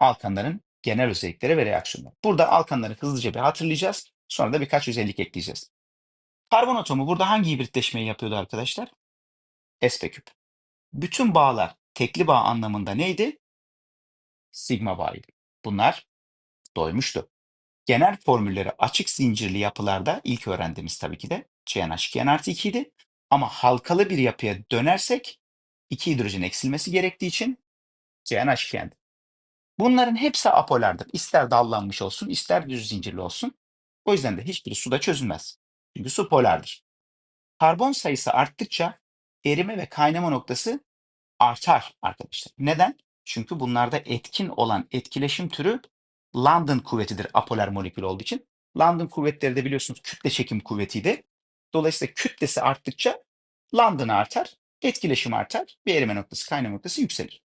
alkanların genel özellikleri ve reaksiyonları. Burada alkanları hızlıca bir hatırlayacağız. Sonra da birkaç özellik ekleyeceğiz. Karbon atomu burada hangi hibritleşmeyi yapıyordu arkadaşlar? sp küp. Bütün bağlar tekli bağ anlamında neydi? Sigma bağıydı. Bunlar doymuştu. Genel formülleri açık zincirli yapılarda ilk öğrendiğimiz tabii ki de CnH2n artı 2 idi. Ama halkalı bir yapıya dönersek iki hidrojen eksilmesi gerektiği için CnH2n. Bunların hepsi apolardır. İster dallanmış olsun, ister düz zincirli olsun. O yüzden de hiçbiri suda çözülmez. Çünkü su polardır. Karbon sayısı arttıkça erime ve kaynama noktası artar arkadaşlar. Neden? Çünkü bunlarda etkin olan etkileşim türü London kuvvetidir apolar molekül olduğu için. London kuvvetleri de biliyorsunuz kütle çekim kuvvetiydi. Dolayısıyla kütlesi arttıkça London artar, etkileşim artar, bir erime noktası, kaynama noktası yükselir.